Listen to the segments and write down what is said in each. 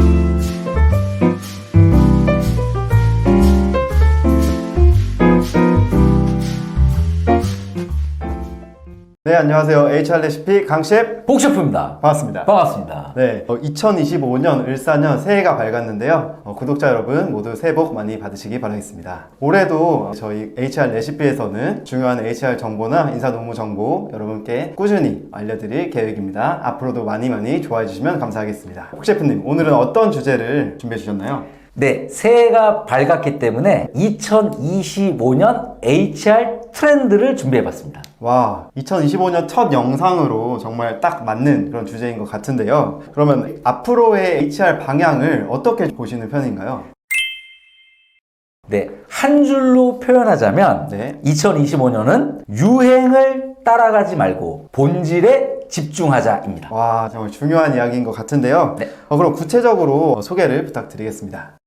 you. 네, 안녕하세요. HR 레시피 강셰프 복셰프입니다. 반갑습니다. 반갑습니다. 네, 2025년 을사년 새해가 밝았는데요. 어, 구독자 여러분 모두 새해 복 많이 받으시기 바라겠습니다. 올해도 저희 HR 레시피에서는 중요한 HR 정보나 인사 노무 정보 여러분께 꾸준히 알려드릴 계획입니다. 앞으로도 많이 많이 좋아해 주시면 감사하겠습니다. 혹 셰프님, 오늘은 어떤 주제를 준비해 주셨나요? 네, 새해가 밝았기 때문에 2025년 HR 트렌드를 준비해봤습니다. 와, 2025년 첫 영상으로 정말 딱 맞는 그런 주제인 것 같은데요. 그러면 앞으로의 HR 방향을 어떻게 보시는 편인가요? 네, 한 줄로 표현하자면 네. 2025년은 유행을 따라가지 말고 본질에 집중하자입니다. 와, 정말 중요한 이야기인 것 같은데요. 네. 어, 그럼 구체적으로 소개를 부탁드리겠습니다.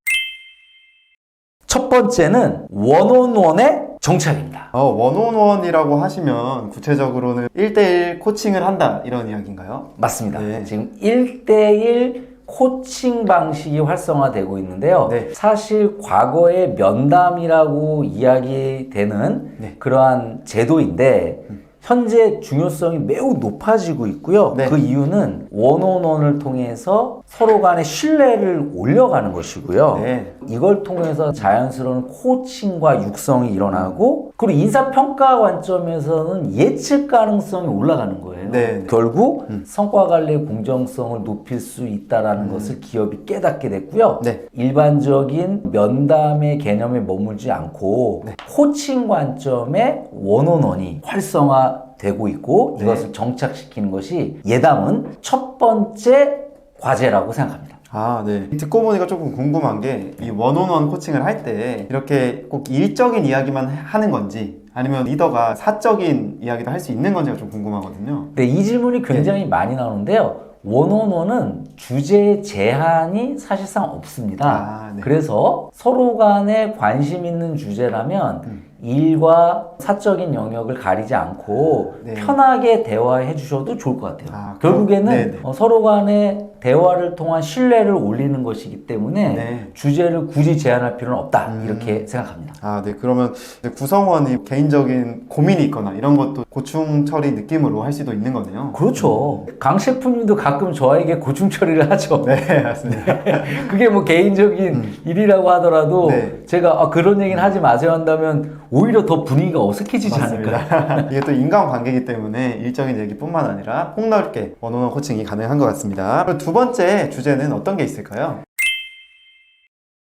첫 번째는 원온원의 정착입니다. 어, 원온원이라고 하시면 구체적으로는 1대1 코칭을 한다 이런 이야기인가요? 맞습니다. 네. 지금 1대1 코칭 방식이 활성화되고 있는데요. 네. 사실 과거의 면담이라고 이야기되는 네. 그러한 제도인데 현재 중요성이 매우 높아지고 있고요. 네. 그 이유는 원온원을 통해서 서로 간의 신뢰를 올려가는 것이고요. 네. 이걸 통해서 자연스러운 코칭과 육성이 일어나고 그리고 인사평가 관점에서는 예측 가능성이 올라가는 거예요. 네. 결국 음. 성과 관리의 공정성을 높일 수 있다라는 것을 기업이 깨닫게 됐고요. 네. 일반적인 면담의 개념에 머물지 않고 네. 코칭 관점의 원온원이 활성화되고 있고 네. 이것을 정착시키는 것이 예담은 첫 번째 과제라고 생각합니다. 아, 네. 듣고 보니까 조금 궁금한 게 이 원온원 코칭을 할 때 이렇게 꼭 일적인 이야기만 하는 건지 아니면 리더가 사적인 이야기도 할 수 있는 건지가 좀 궁금하거든요. 네, 이 질문이 굉장히 많이 나오는데요. 원온원은 주제 제한이 사실상 없습니다. 아, 네. 그래서 서로 간에 관심 있는 주제라면 음. 일과 사적인 영역을 가리지 않고 네. 편하게 대화해 주셔도 좋을 것 같아요. 아, 결국에는 그럼- 네네. 어, 서로 간에 대화를 통한 신뢰를 올리는 것이기 때문에 네. 주제를 굳이 제한할 필요는 없다. 음. 이렇게 생각합니다. 아, 네. 그러면 구성원이 개인적인 고민이 있거나 이런 것도 고충 처리 느낌으로 할 수도 있는 거네요. 그렇죠. 강 셰프님도 가끔 저에게 고충 처리를 하죠. 네, 맞습니다. 그게 뭐 개인적인 일이라고 하더라도 음. 네. 제가 아, 그런 얘기는 하지 마세요 한다면 오히려 더 분위기가 어색해지지 않을까. 이게 또 인간관계이기 때문에 일적인 얘기뿐만 아니라 폭넓게 원어원 코칭이 가능한 것 같습니다. 그리고 두 번째 주제는 어떤 게 있을까요?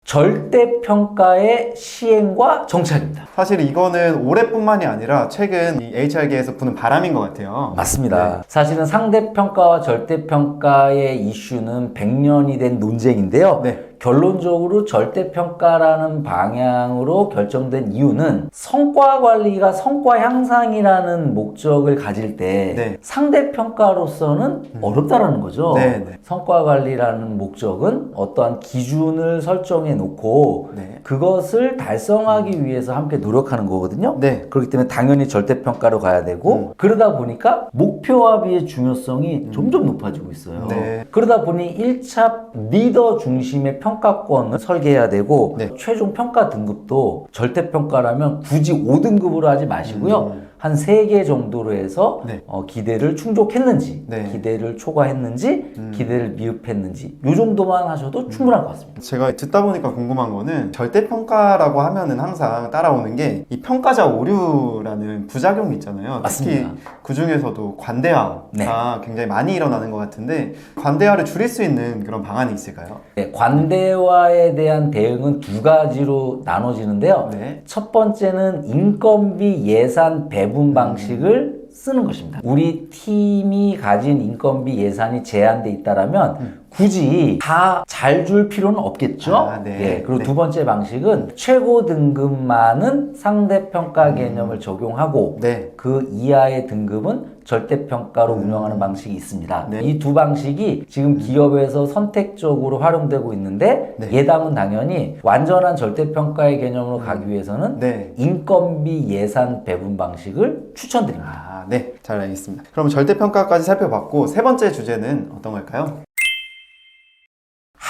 절대평가의 시행과 정착입니다. 사실 이거는 올해뿐만이 아니라 최근 이 HR계에서 부는 바람인 것 같아요. 맞습니다. 네. 사실은 상대평가와 절대평가의 이슈는 100년이 된 논쟁인데요. 네. 결론적으로 절대평가라는 방향으로 결정된 이유는 성과 관리가 성과 향상이라는 목적을 가질 때 네. 상대평가로서는 어렵다라는 거죠. 네, 네. 성과 관리라는 목적은 어떠한 기준을 설정해 놓고 네. 그것을 달성하기 위해서 함께 노력하는 거거든요. 네. 그렇기 때문에 당연히 절대평가로 가야 되고 음. 그러다 보니까 목표합의의 중요성이 점점 높아지고 있어요. 네. 그러다 보니 1차 리더 중심의 평 가권을 설계해야 되고 네. 최종 평가 등급도 절대평가라면 굳이 5등급으로 하지 마시고요. 음. 한 3개 정도로 해서 네. 어, 기대를 충족했는지 네. 기대를 초과했는지 음. 기대를 미흡했는지 이 정도만 하셔도 충분할 것 같습니다. 제가 듣다 보니까 궁금한 거는 절대평가라고 하면은 항상 따라오는 게 이 평가자 오류라는 부작용이 있잖아요. 맞습니다. 특히 그 중에서도 관대화가 네. 굉장히 많이 일어나는 것 같은데 관대화를 줄일 수 있는 그런 방안이 있을까요? 네, 관대화에 대한 대응은 두 가지로 나눠지는데요. 네. 첫 번째는 인건비 예산 배분 방식을 쓰는 것입니다. 우리 팀이 가진 인건비 예산이 제한돼 있다라면 굳이 다 잘 줄 필요는 없겠죠. 아, 네. 예, 그리고 네. 두 번째 방식은 최고 등급만은 상대 평가 개념을 적용하고 네. 그 이하의 등급은 절대평가로 운영하는 방식이 있습니다. 네. 이두 방식이 지금 기업에서 선택적으로 활용되고 있는데 네. 예담은 당연히 완전한 절대평가의 개념으로 가기 위해서는 네. 인건비 예산 배분 방식을 추천드립니다. 아, 네. 잘 알겠습니다. 그럼 절대평가까지 살펴봤고 세 번째 주제는 어떤 걸까요?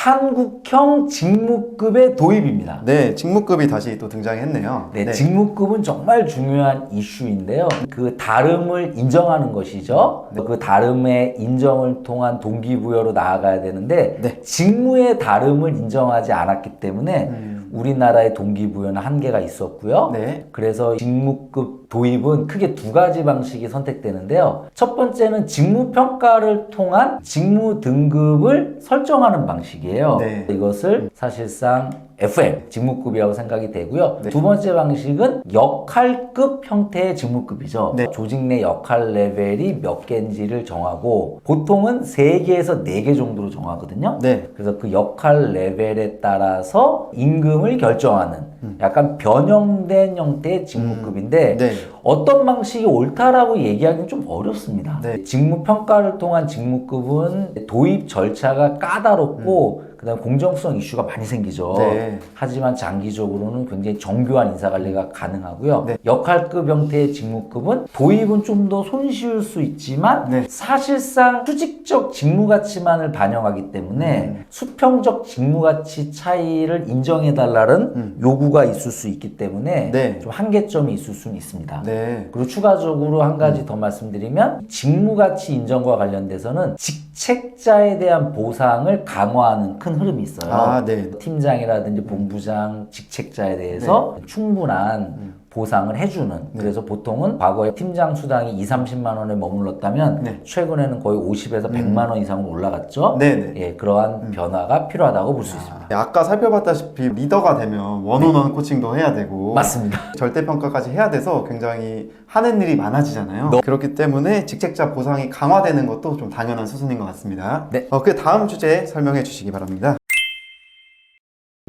한국형 직무급의 도입입니다. 네, 직무급이 다시 또 등장했네요. 네, 직무급은 정말 중요한 이슈인데요. 그 다름을 인정하는 것이죠. 그 다름의 인정을 통한 동기부여로 나아가야 되는데 네. 직무의 다름을 인정하지 않았기 때문에 음. 우리나라의 동기부여는 한계가 있었고요. 네. 그래서 직무급 도입은 크게 두 가지 방식이 선택되는데요. 첫 번째는 직무 평가를 통한 직무 등급을 설정하는 방식이에요. 네. 이것을 사실상 FM 직무급이라고 생각이 되고요. 네. 두 번째 방식은 역할급 형태의 직무급이죠. 네. 조직 내 역할 레벨이 몇 개인지를 정하고 보통은 세개에서네 개 정도로 정하거든요. 네. 그래서 그 역할 레벨에 따라서 임금을 결정하는 약간 변형된 형태의 직무급인데 네. 어떤 방식이 옳다라고 얘기하기는 좀 어렵습니다. 네. 직무 평가를 통한 직무급은 도입 절차가 까다롭고 그다음 공정성 이슈가 많이 생기죠. 네. 하지만 장기적으로는 굉장히 정교한 인사 관리가 가능하고요. 네. 역할급 형태의 직무급은 도입은 좀 더 손쉬울 수 있지만 네. 사실상 수직적 직무 가치만을 반영하기 때문에 음. 수평적 직무 가치 차이를 인정해 달라는 요구가 있을 수 있기 때문에 음. 네. 좀 한계점이 있을 수는 있습니다. 네. 그리고 추가적으로 한 가지 더 말씀드리면 직무 가치 인정과 관련돼서는 직책자에 대한 보상을 강화하는 큰 흐름이 있어요. 아, 네. 팀장이라든지 본부장 직책자에 대해서 충분한 음. 보상을 해주는 네. 그래서 보통은 과거에 팀장 수당이 2, 30만 원에 머물렀다면 네. 음. 최근에는 거의 50에서 100만 원 이상으로 올라갔죠. 네, 네. 예, 그러한 변화가 필요하다고 볼 수 있습니다. 아, 아까 살펴봤다시피 리더가 되면 원온원 코칭도 해야 되고 네. 맞습니다. 절대 평가까지 해야 돼서 굉장히 하는 일이 많아지잖아요. 너- 그렇기 때문에 직책자 보상이 강화되는 것도 좀 당연한 수순인 것 같습니다. 네. 어, 그 다음 주제 설명해 주시기 바랍니다.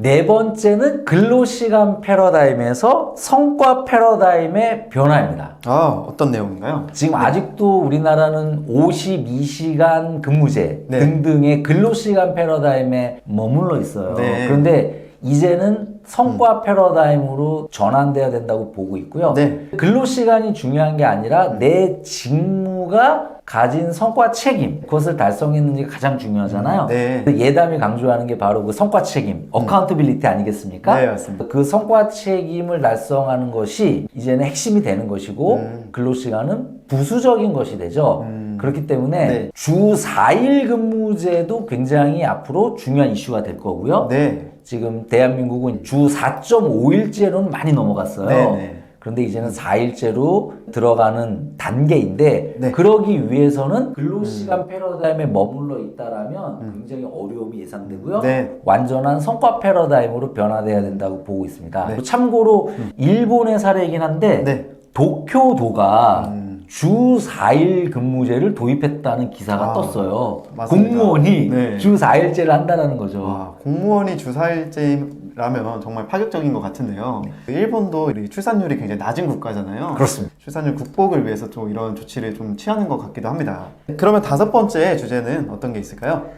네 번째는 근로시간 패러다임에서 성과 패러다임의 변화입니다. 아, 어떤 내용인가요? 지금 아직도 우리나라는 52시간 근무제 네. 등등의 근로시간 패러다임에 머물러 있어요. 네. 그런데 이제는 성과 패러다임으로 전환돼야 된다고 보고 있고요. 네. 근로 시간이 중요한 게 아니라 내 직무가 가진 성과 책임, 그것을 달성했는지가 가장 중요하잖아요. 네. 근데 예담이 강조하는 게 바로 그 성과 책임, 어카운터빌리티 아니겠습니까? 네, 맞습니다. 그 성과 책임을 달성하는 것이 이제는 핵심이 되는 것이고 음. 근로 시간은 부수적인 것이 되죠. 음. 그렇기 때문에 네. 주 4일 근무제도 굉장히 앞으로 중요한 이슈가 될 거고요. 네. 지금 대한민국은 주 4.5일제로는 많이 넘어갔어요. 네, 네. 그런데 이제는 4일제로 들어가는 단계인데 네. 음. 그러기 위해서는 근로시간 패러다임에 머물러 있다라면 굉장히 어려움이 예상되고요. 네. 완전한 성과 패러다임으로 변화돼야 된다고 보고 있습니다. 네. 참고로 일본의 사례이긴 한데 네. 도쿄도가 음. 주 4일 근무제를 도입했다는 기사가 아, 떴어요. 맞습니다. 공무원이 네. 주 4일제를 한다는 거죠. 와, 공무원이 주사일제라면 정말 파격적인 것 같은데요. 네. 일본도 이 출산율이 굉장히 낮은 국가잖아요. 그렇습니다. 출산율 국복을 위해서 좀 이런 조치를 좀 취하는 것 같기도 합니다. 그러면 다섯 번째 주제는 어떤 게 있을까요?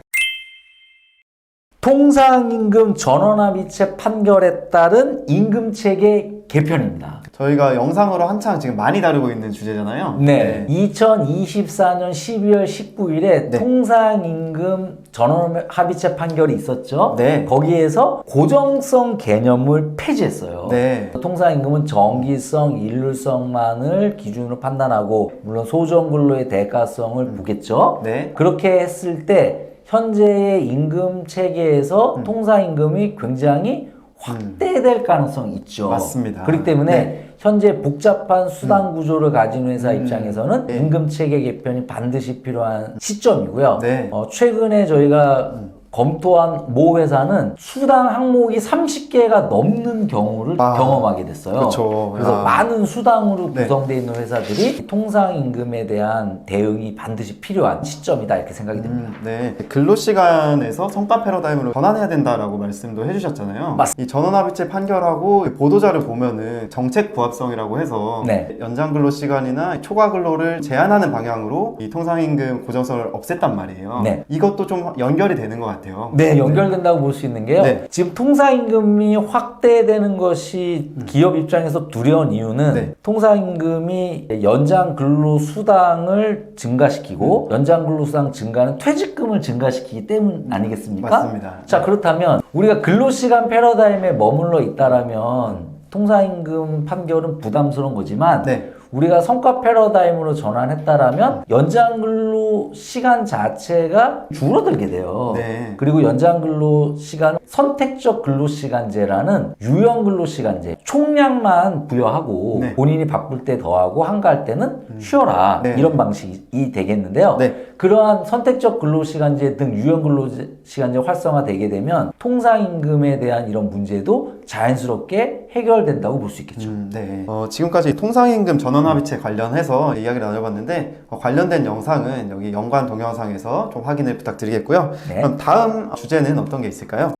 통상임금 전원합의체 판결에 따른 임금체계 개편입니다. 저희가 영상으로 한창 지금 많이 다루고 있는 주제잖아요. 네. 2024년 12월 19일에 네. 통상임금 전원 합의체 판결이 있었죠. 네. 거기에서 고정성 개념을 폐지했어요. 네. 통상임금은 정기성, 일률성만을 기준으로 판단하고 물론 소정근로의 대가성을 보겠죠. 네. 그렇게 했을 때 현재의 임금 체계에서 음. 통상임금이 굉장히 확대될 가능성이 있죠. 맞습니다. 그렇기 때문에 네. 현재 복잡한 수당 구조를 가진 회사 음. 입장에서는 네. 임금 체계 개편이 반드시 필요한 시점이고요. 네. 어, 최근에 저희가 검토한 모 회사는 수당 항목이 30개가 넘는 경우를 아, 경험하게 됐어요. 그렇죠. 그래서 야. 많은 수당으로 네. 구성되어 있는 회사들이 통상 임금에 대한 대응이 반드시 필요한 시점이다 이렇게 생각이 됩니다. 음, 네. 근로 시간에서 성과 패러다임으로 전환해야 된다라고 말씀도 해주셨잖아요. 맞습니다. 이 전원합의체 판결하고 보도자를 보면은 정책 부합성이라고 해서 네. 연장 근로 시간이나 초과 근로를 제한하는 방향으로 이 통상임금 고정성을 없앴단 말이에요. 네. 이것도 좀 연결이 되는 것 같아요. 네, 연결된다고 볼 수 있는 게요. 네. 지금 통상임금이 확대되는 것이 기업 입장에서 두려운 이유는 네. 통상임금이 연장 근로 수당을 증가시키고 연장 근로 수당 증가는 퇴직금을 증가시키기 때문 아니겠습니까? 맞습니다. 자, 그렇다면 우리가 근로시간 패러다임에 머물러 있다라면 통상임금 판결은 부담스러운 거지만 네. 우리가 성과 패러다임으로 전환했다라면 연장 근로 시간 자체가 줄어들게 돼요. 네. 그리고 연장 근로 시간 선택적 근로 시간제라는 유형 근로 시간제 총량만 부여하고 네. 본인이 바쁠 때 더하고 한가할 때는 쉬어라 네. 이런 방식이 되겠는데요. 네. 그러한 선택적 근로 시간제 등 유형 근로 시간제 활성화되게 되면 통상임금에 대한 이런 문제도 자연스럽게 해결된다고 볼 수 있겠죠. 음, 네. 어, 지금까지 통상임금 전원합의체 관련해서 이야기를 나눠봤는데 어, 관련된 영상은 여기 연관 동영상에서 좀 확인을 부탁드리겠고요. 네. 그럼 다음 주제는 어떤 게 있을까요?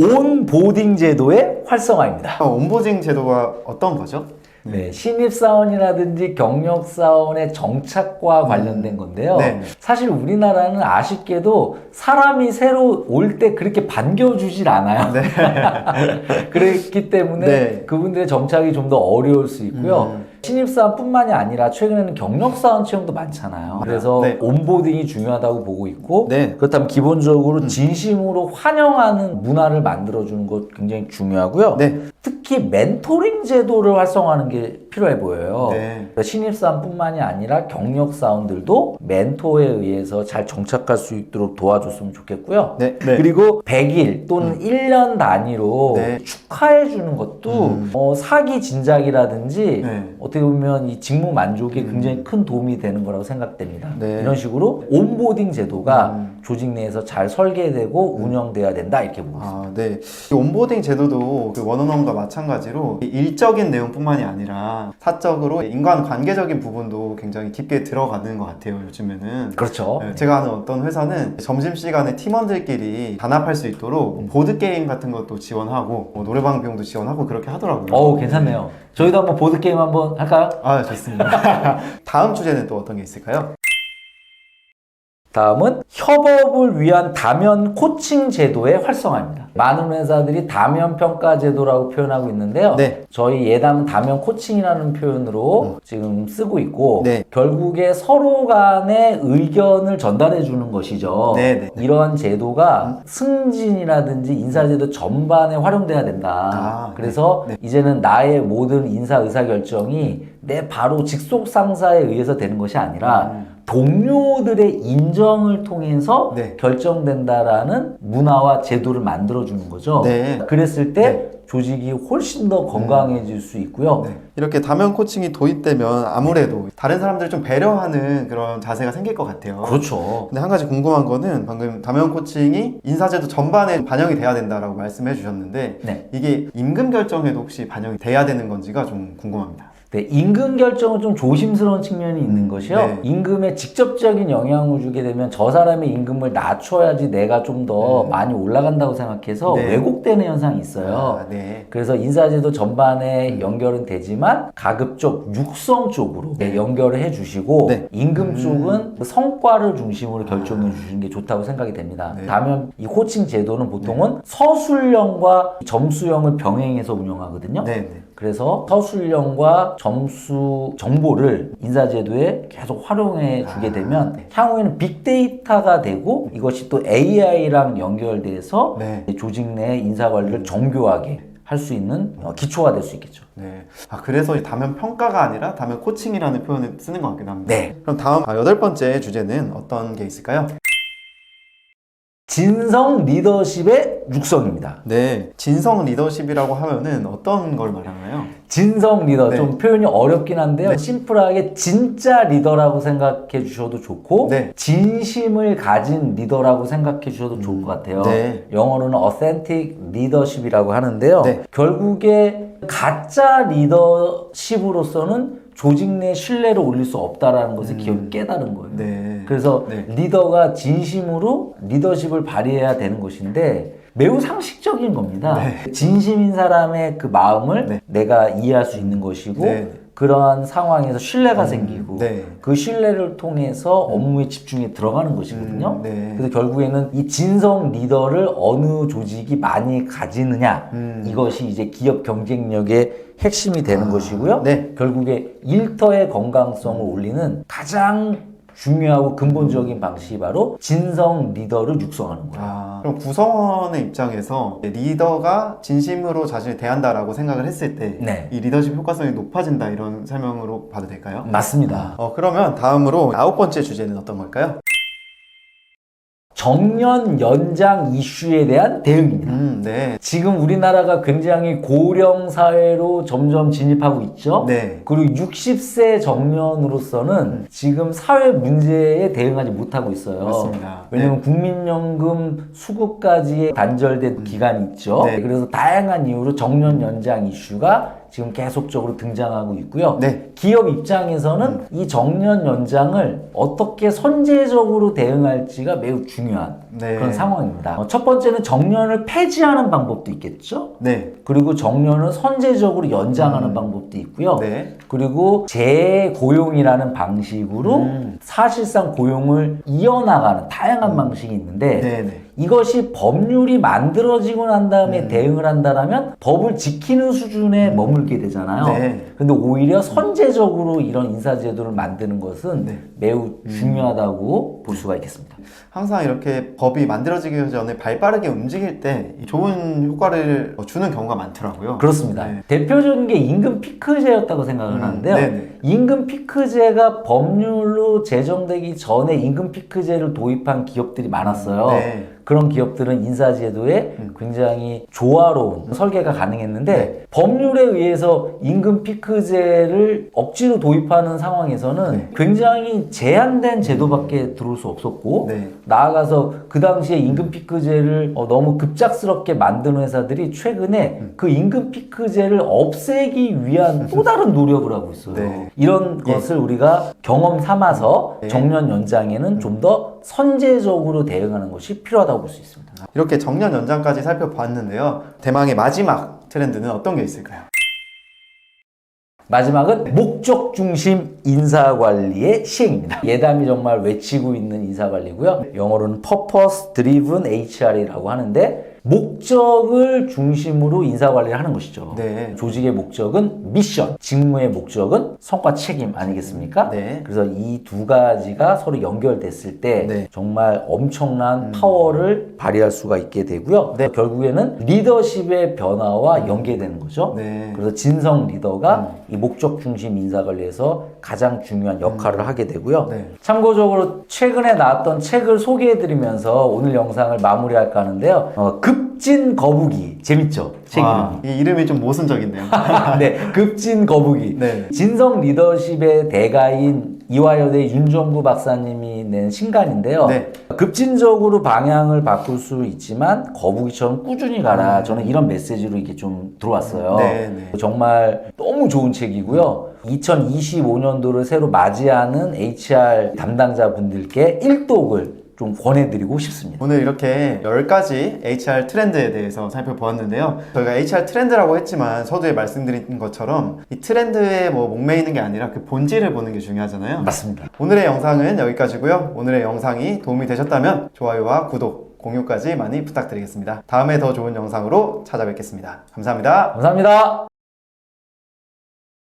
온보딩 제도의 활성화입니다. 어, 온보딩 제도가 어떤 거죠? 네, 신입사원이라든지 경력사원의 정착과 관련된 건데요. 네. 사실 우리나라는 아쉽게도 사람이 새로 올 때 그렇게 반겨주질 않아요. 그렇기 때문에 네. 그분들의 정착이 좀 더 어려울 수 있고요. 음. 신입사원뿐만이 아니라 최근에는 경력사원 채용도 많잖아요. 그래서 네. 온보딩이 중요하다고 보고 있고 네. 그렇다면 기본적으로 진심으로 환영하는 문화를 만들어주는 것 굉장히 중요하고요. 네. 특히 멘토링 제도를 활성화하는 게 필요해 보여요. 네. 신입사원뿐만이 아니라 경력사원들도 멘토에 의해서 잘 정착할 수 있도록 도와줬으면 좋겠고요. 네. 네. 그리고 100일 또는 1년 단위로 네. 축하해 주는 것도 음. 어, 사기 진작이라든지 네. 음. 어떻게 보면 이 직무 만족에 굉장히 큰 도움이 되는 거라고 생각됩니다. 네. 이런 식으로 온보딩 제도가 음. 조직 내에서 잘 설계되고 운영돼야 된다 이렇게 보고 있습니다. 아, 네. 이 온보딩 제도도 그 원어원과 마찬가지로 이 일적인 내용뿐만이 아니라 사적으로 인간 관계적인 부분도 굉장히 깊게 들어가는 것 같아요. 요즘에는. 그렇죠. 네, 제가 아는 어떤 회사는 점심시간에 팀원들끼리 단합할 수 있도록 음. 보드게임 같은 것도 지원하고 뭐 노래방 비용도 지원하고 그렇게 하더라고요. 어우 괜찮네요. 저희도 한번 보드 게임 한번 할까요? 아, 좋습니다. 다음 주제는 또 어떤 게 있을까요? 다음은 협업을 위한 다면 코칭 제도의 활성화입니다. 많은 회사들이 다면 평가 제도라고 표현하고 있는데요. 네. 저희 예담은 다면 코칭이라는 표현으로 지금 쓰고 있고 네. 결국에 서로 간의 의견을 전달해 주는 것이죠. 네, 네, 네. 이러한 제도가 승진이라든지 인사제도 전반에 활용돼야 된다. 아, 그래서 네. 이제는 나의 모든 인사 의사 결정이 내 바로 직속 상사에 의해서 되는 것이 아니라 음. 동료들의 인정을 통해서 네. 결정된다라는 문화와 제도를 만들어 주는 거죠. 네. 그랬을 때 조직이 훨씬 더 건강해질 수 있고요. 네. 이렇게 다면 코칭이 도입되면 아무래도 다른 사람들을 좀 배려하는 그런 자세가 생길 것 같아요. 그렇죠. 근데 한 가지 궁금한 거는 방금 다면 코칭이 인사제도 전반에 반영이 돼야 된다라고 말씀해 주셨는데 네. 이게 임금 결정에도 혹시 반영이 돼야 되는 건지가 좀 궁금합니다. 네, 임금 결정은 좀 조심스러운 측면이 있는 것이요. 네. 임금에 직접적인 영향을 주게 되면 저 사람의 임금을 낮춰야지 내가 좀더 많이 올라간다고 생각해서 네. 왜곡되는 현상이 있어요. 아, 네. 그래서 인사제도 전반에 연결은 되지만 가급 적 육성 쪽으로 네, 연결을 해주시고 네. 임금 쪽은 그 성과를 중심으로 결정해 주시는 게 좋다고 생각이 됩니다. 네. 다면 이 코칭 제도는 보통은 서술형과 점수형을 병행해서 운영하거든요. 네, 네. 그래서 서술형과 점수 정보를 인사제도에 계속 활용해 주게 되면 향후에는 빅데이터가 되고 이것이 또 AI랑 연결돼서 네. 조직 내 인사 관리를 정교하게 할 수 있는 어, 기초가 될 수 있겠죠. 네. 아, 그래서 이 다면 평가가 아니라 다면 코칭이라는 표현을 쓰는 것 같긴 합니다. 네. 그럼 다음 아, 여덟 번째 주제는 어떤 게 있을까요? 진성 리더십의 육성입니다. 네. 진성 리더십이라고 하면은 어떤 걸 말하나요? 진성 리더 네. 좀 표현이 어렵긴 한데요. 네. 심플하게 진짜 리더라고 생각해 주셔도 좋고 네. 진심을 가진 리더라고 생각해 주셔도 좋을 것 같아요. 네. 영어로는 authentic leadership이라고 하는데요. 네. 결국에 가짜 리더십으로서는 조직 내 신뢰를 올릴 수 없다라는 것을 기업이 깨달은 거예요. 음. 네. 그래서 네. 리더가 진심으로 리더십을 발휘해야 되는 것인데 매우 상식적인 겁니다. 네. 진심인 사람의 그 마음을 네. 내가 이해할 수 있는 것이고 네. 그러한 상황에서 신뢰가 생기고 네. 그 신뢰를 통해서 업무에 집중에 들어가는 것이거든요. 음, 네. 그래서 결국에는 이 진성 리더를 어느 조직이 많이 가지느냐 음. 이것이 이제 기업 경쟁력의 핵심이 되는 것이고요. 네. 결국에 일터의 건강성을 올리는 가장 중요하고 근본적인 방식이 바로 진성 리더를 육성하는 거예요. 아, 그럼 구성원의 입장에서 리더가 진심으로 자신을 대한다라고 생각을 했을 때이 네. 리더십 효과성이 높아진다 이런 설명으로 봐도 될까요? 맞습니다. 어, 그러면 다음으로 아홉 번째 주제는 어떤 걸까요? 정년 연장 이슈에 대한 대응입니다. 음, 네. 지금 우리나라가 굉장히 고령 사회로 점점 진입하고 있죠. 네. 그리고 60세 정년으로서는 지금 사회 문제에 대응하지 못하고 있어요. 맞습니다. 왜냐면 국민연금 수급까지 단절된 기간이 있죠. 네. 그래서 다양한 이유로 정년 연장 이슈가 지금 계속적으로 등장하고 있고요. 네. 기업 입장에서는 이 정년 연장을 어떻게 선제적으로 대응할지가 매우 중요한 네. 그런 상황입니다. 어, 첫 번째는 정년을 폐지하는 방법도 있겠죠. 네. 그리고 정년을 선제적으로 연장하는 방법도 있고요. 네. 그리고 재고용이라는 방식으로 음. 사실상 고용을 이어나가는 다양한 방식이 있는데 네. 네. 이것이 법률이 만들어지고 난 다음에 음. 대응을 한다면 법을 지키는 수준에 머물게 되잖아요. 네. 근데 오히려 선제적으로 이런 인사제도를 만드는 것은 네. 매우 중요하다고 볼 수가 있겠습니다. 항상 이렇게 법이 만들어지기 전에 발 빠르게 움직일 때 좋은 효과를 주는 경우가 많더라고요. 그렇습니다. 네. 대표적인 게 임금 피크제였다고 생각을 음, 하는데요. 네네. 임금 피크제가 법률로 제정되기 전에 임금 피크제를 도입한 기업들이 많았어요. 네. 그런 기업들은 인사제도에 음. 굉장히 조화로운 설계가 가능했는데 네. 법률에 의해서 임금 피크제를 억지로 도입하는 상황에서는 네. 굉장히 제한된 제도밖에 들어올 수 없었고 네. 나아가서 그 당시에 임금 피크제를 어, 너무 급작스럽게 만든 회사들이 최근에 음. 그 임금 피크제를 없애기 위한 또 다른 노력을 하고 있어요. 네. 이런 예. 것을 우리가 경험 삼아서 네. 정년 연장에는 좀더 선제적으로 대응하는 것이 필요하다고 볼 수 있습니다. 이렇게 정년 연장까지 살펴봤는데요. 대망의 마지막 트렌드는 어떤 게 있을까요? 마지막은 목적 중심 인사 관리의 시행입니다. 예담이 정말 외치고 있는 인사 관리고요. 영어로는 Purpose Driven HR이라고 하는데 목적을 중심으로 인사 관리를 하는 것이죠. 네. 조직의 목적은 미션, 직무의 목적은 성과 책임 아니겠습니까? 네. 그래서 이 두 가지가 서로 연결됐을 때 네. 음. 정말 엄청난 파워를 발휘할 수가 있게 되고요. 네. 결국에는 리더십의 변화와 연계되는 거죠. 네. 그래서 진성 리더가 이 목적 중심 인사 관리에서 가장 중요한 역할을 하게 되고요. 네. 참고적으로 최근에 나왔던 책을 소개해드리면서 오늘 영상을 마무리할까 하는데요. 어, 급진 거북이 재밌죠? 책 와, 이름이. 이 이름이 좀 모순적인데요. 네, 급진 거북이. 네. 진성 리더십의 대가인 이화여대 윤정구 박사님이 낸 신간인데요. 네. 급진적으로 방향을 바꿀 수 있지만 거북이처럼 꾸준히 가라. 저는 이런 메시지로 이게 좀 들어왔어요. 네, 네. 정말 너무 좋은 책이고요. 2025년도를 새로 맞이하는 HR 담당자분들께 일독을 좀 권해드리고 싶습니다. 오늘 이렇게 10가지 HR 트렌드에 대해서 살펴보았는데요. 저희가 HR 트렌드라고 했지만 서두에 말씀드린 것처럼 이 트렌드에 뭐 목매이는 게 아니라 그 본질을 보는 게 중요하잖아요. 맞습니다. 오늘의 영상은 여기까지고요. 오늘의 영상이 도움이 되셨다면 좋아요와 구독, 공유까지 많이 부탁드리겠습니다. 다음에 더 좋은 영상으로 찾아뵙겠습니다. 감사합니다. 감사합니다.